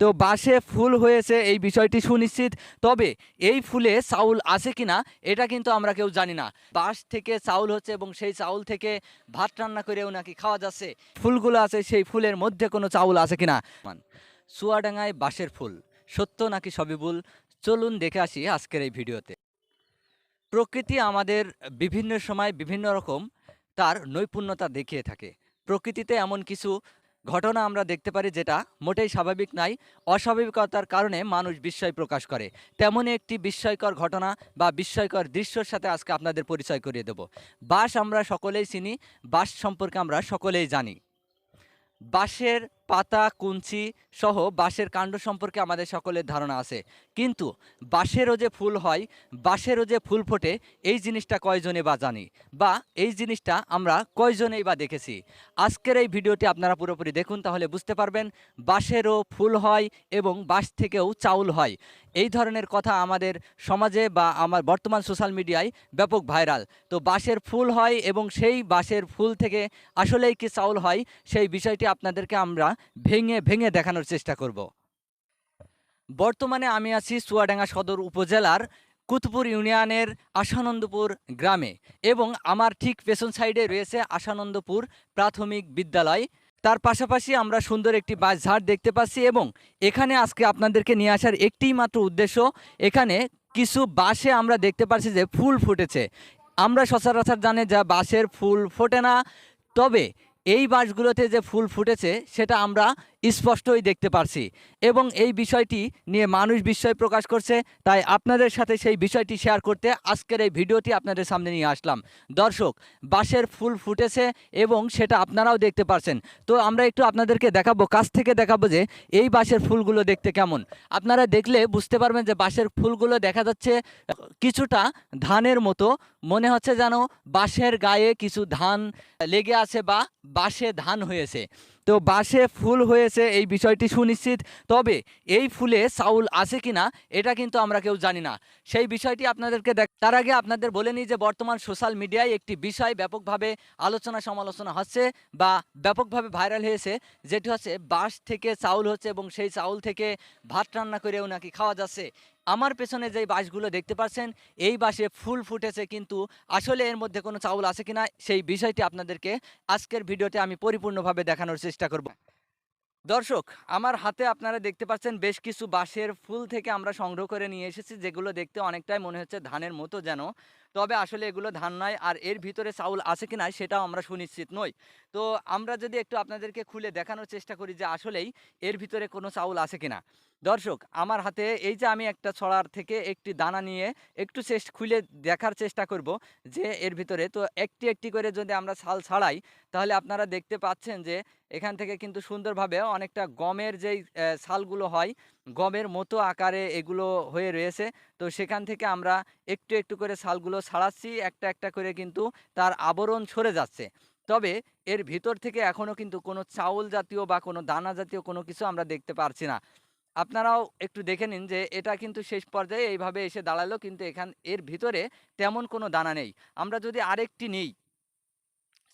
তো বাঁশে ফুল হয়েছে এই বিষয়টি সুনিশ্চিত। তবে এই ফুলে চাউল আছে কিনা, এটা কিন্তু আমরা কেউ জানি না। বাঁশ থেকে চাউল হচ্ছে এবং সেই চাউল থেকে ভাত রান্না করেও নাকি খাওয়া যাচ্ছে। ফুলগুলো আছে, সেই ফুলের মধ্যে কোনো চাউল আছে কিনা? চুয়াডাঙ্গায় বাঁশের ফুল, সত্য নাকি সবিবুল চলুন দেখে আসি আজকের এই ভিডিওতে। প্রকৃতি আমাদের বিভিন্ন সময় বিভিন্ন রকম তার নৈপুণ্যতা দেখিয়ে থাকে। প্রকৃতিতে এমন কিছু ঘটনা আমরা দেখতে পারি যেটা মোটেই স্বাভাবিক নাই অস্বাভাবিকতার কারণে মানুষ বিস্ময় প্রকাশ করে। তেমনই একটি বিস্ময়কর ঘটনা বা বিস্ময়কর দৃশ্যর সাথে আজকে আপনাদের পরিচয় করিয়ে দেব। বাস আমরা সকলেই চিনি বাস সম্পর্কে আমরা সকলেই জানি। বাঁশের পাতা, কুঞ্চি সহ বাঁশের কাণ্ড সম্পর্কে আমাদের সকলের ধারণা আছে। কিন্তু বাঁশেরও যে ফুল হয়, বাঁশেরও যে ফুল ফোটে, এই জিনিসটা কয়জনে বা জানি? বা এই জিনিসটা আমরা কয়জনেই বা দেখেছি? আজকের এই ভিডিওটি আপনারা পুরোপুরি দেখুন, তাহলে বুঝতে পারবেন বাঁশেরও ফুল হয় এবং বাঁশ থেকেও চাউল হয়। এই ধরনের কথা আমাদের সমাজে বা আমার বর্তমান সোশ্যাল মিডিয়ায় ব্যাপক ভাইরাল। তো বাঁশের ফুল হয় এবং সেই বাঁশের ফুল থেকে আসলেই কি চাউল হয়, সেই বিষয়টি আপনাদেরকে আমরা ভেঙে ভেঙে দেখানোর চেষ্টা করব। বর্তমানে আমি আছি চুয়াডাঙ্গা সদর উপজেলার কুতপুর ইউনিয়নের আশানন্দপুর গ্রামে এবং আমার ঠিক পেছন সাইডে রয়েছে আশানন্দপুর প্রাথমিক বিদ্যালয়। তার পাশাপাশি আমরা সুন্দর একটি বাঁশ ঝাড় দেখতে পাচ্ছি এবং এখানে আজকে আপনাদেরকে নিয়ে আসার একটিই মাত্র উদ্দেশ্য, এখানে কিছু বাঁশে আমরা দেখতে পাচ্ছি যে ফুল ফুটেছে। আমরা সচরাচর জানি যা বাঁশের ফুল ফোটে না, তবে এই বাঁশগুলোতে যে ফুল ফুটেছে সেটা আমরা স্পষ্টই দেখতে পারছি। এবং এই বিষয়টি নিয়ে মানুষ বিস্ময় প্রকাশ করছে, তাই আপনাদের সাথে সেই বিষয়টি শেয়ার করতে আজকের এই ভিডিওটি আপনাদের সামনে নিয়ে আসলাম। দর্শক, বাঁশের ফুল ফুটেছে এবং সেটা আপনারাও দেখতে পারছেন। তো আমরা একটু আপনাদেরকে দেখাবো, কাছ থেকে দেখাবো যে এই বাঁশের ফুলগুলো দেখতে কেমন। আপনারা দেখলে বুঝতে পারবেন যে বাঁশের ফুলগুলো দেখা যাচ্ছে কিছুটা ধানের মতো। মনে হচ্ছে যেন বাঁশের গায়ে কিছু ধান লেগে আছে বা বাঁশে ধান হয়েছে। তো বাঁশে ফুল হয়েছে এই বিষয়টি সুনিশ্চিত। তবে এই ফুলে চাউল আছে কিনা, এটা কিন্তু আমরা কেউ জানি না। সেই বিষয়টি আপনাদেরকে দেখ তার আগে আপনাদের বলে নিই যে বর্তমান সোশ্যাল মিডিয়ায় একটি বিষয় ব্যাপকভাবে আলোচনা সমালোচনা হচ্ছে বা ব্যাপকভাবে ভাইরাল হয়েছে, যেটি হচ্ছে বাঁশ থেকে চাউল হচ্ছে এবং সেই চাউল থেকে ভাত রান্না করেও নাকি খাওয়া যাচ্ছে। আমার পেছনে যে বাঁশগুলো দেখতে পাচ্ছেন, এই বাঁশে ফুল ফুটেছে কিন্তু আসলে এর মধ্যে কোনো চাউল আছে কিনা, সেই বিষয়টি আপনাদেরকে আজকের ভিডিওতে আমি পরিপূর্ণভাবে দেখানোর চেষ্টা করব। দর্শক, আমার হাতে আপনারা দেখতে পাচ্ছেন বেশ কিছু বাঁশের ফুল থেকে আমরা সংগ্রহ করে নিয়ে এসেছি, যেগুলো দেখতে অনেকটাই মনে হচ্ছে ধানের মতো যেন। তবে আসলে এগুলো ধান নয়, আর এর ভিতরে চাউল আছে কি নাই সেটাও আমরা সুনিশ্চিত নই। তো আমরা যদি একটু আপনাদেরকে খুলে দেখানোর চেষ্টা করি যে আসলেই এর ভিতরে কোনো চাউল আছে কিনা দর্শক, আমার হাতে এই যে আমি একটা ছড়ার থেকে একটি দানা নিয়ে একটু চেষ্টা খুলে দেখার চেষ্টা করব যে এর ভিতরে। তো একটি একটি করে যদি আমরা ছাল ছাড়াই, তাহলে আপনারা দেখতে পাচ্ছেন যে এখান থেকে কিন্তু সুন্দরভাবে অনেকটা গমের যেই ছালগুলো হয়, গমের মতো আকারে এগুলো হয়ে রয়েছে। তো সেখান থেকে আমরা একটু একটু করে ছালগুলো ছাড়াচ্ছি একটা একটা করে কিন্তু তার আবরণ সরে যাচ্ছে। তবে এর ভিতর থেকে এখনও কিন্তু কোনো চাউল জাতীয় বা কোনো দানা জাতীয় কোনো কিছু আমরা দেখতে পারছি না। আপনারাও একটু দেখে নিন যে এটা কিন্তু শেষ পর্যায়ে এইভাবে এসে দাঁড়াল, কিন্তু এখান, এর ভিতরে তেমন কোনো দানা নেই। আমরা যদি আরেকটি নিই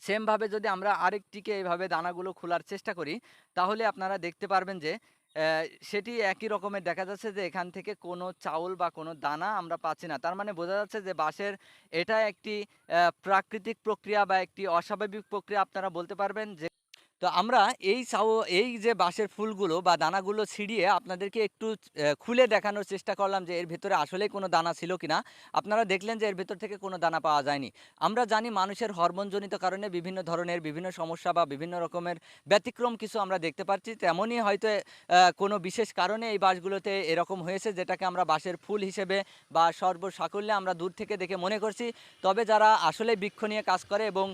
সেমভাবে যদি আমরা আরেকটিকে এইভাবে দানাগুলো খোলার চেষ্টা করি, তাহলে আপনারা দেখতে পারবেন যে সেটি একই রকমের। দেখা যাচ্ছে যে, এখান থেকে কোনো চাউল বা কোনো দানা আমরা পাচ্ছি না। তার মানে বোঝা যাচ্ছে যে, বাঁশের এটা একটি প্রাকৃতিক প্রক্রিয়া বা একটি অস্বাভাবিক প্রক্রিয়া আপনারা বলতে পারবেন যে তো আমরা এই চাউ এই যে বাঁশের ফুলগুলো বা দানাগুলো ছিঁড়িয়ে আপনাদেরকে একটু খুলে দেখানোর চেষ্টা করলাম যে এর ভেতরে আসলেই কোনো দানা ছিল কিনা। আপনারা দেখলেন যে এর ভেতর থেকে কোনো দানা পাওয়া যায়নি। আমরা জানি মানুষের হরমোনজনিত কারণে বিভিন্ন ধরনের বিভিন্ন সমস্যা বা বিভিন্ন রকমের ব্যতিক্রম কিছু আমরা দেখতে পাচ্ছি। তেমনই হয়তো কোনো বিশেষ কারণে এই বাঁশগুলোতে এরকম হয়েছে যেটাকে আমরা বাঁশের ফুল হিসেবে বা সর্বসাকল্যে আমরা দূর থেকে দেখে মনে করছি। তবে যারা আসলে বৃক্ষ নিয়ে কাজ করে এবং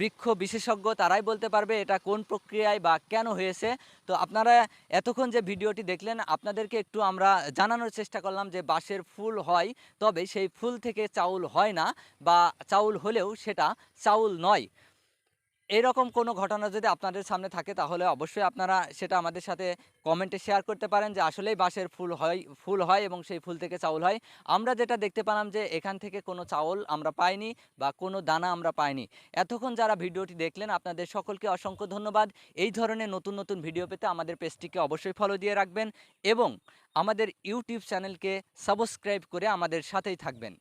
বৃক্ষ বিশেষজ্ঞ তারাই বলতে পারবে এটা কোন প্রক্রিয়ায় বা কেন হয়েছে? তো আপনারা এতক্ষণ যে ভিডিওটি দেখলেন, আপনাদেরকে একটু আমরা জানানোর চেষ্টা করলাম যে বাঁশের ফুল হয়, তবে সেই ফুল থেকে চাউল হয় না, বা চাউল হলেও সেটা চাউল নয়। এরকম কোনো ঘটনা যদি আপনাদের সামনে থাকে, তাহলে অবশ্যই আপনারা সেটা আমাদের সাথে কমেন্টে শেয়ার করতে পারেন যে আসলেই বাঁশের ফুল হয় ফুল হয় এবং সেই ফুল থেকে চাউল হয়। আমরা যেটা দেখতে পেলাম যে এখান থেকে কোনো চাউল আমরা পাইনি বা কোনো দানা আমরা পাইনি। এতক্ষণ যারা ভিডিওটি দেখলেন, আপনাদের সকলকে অসংখ্য ধন্যবাদ। এই ধরনের নতুন নতুন ভিডিও পেতে আমাদের পেজটিকে অবশ্যই ফলো দিয়ে রাখবেন এবং আমাদের ইউটিউব চ্যানেলকে সাবস্ক্রাইব করে আমাদের সাথেই থাকবেন।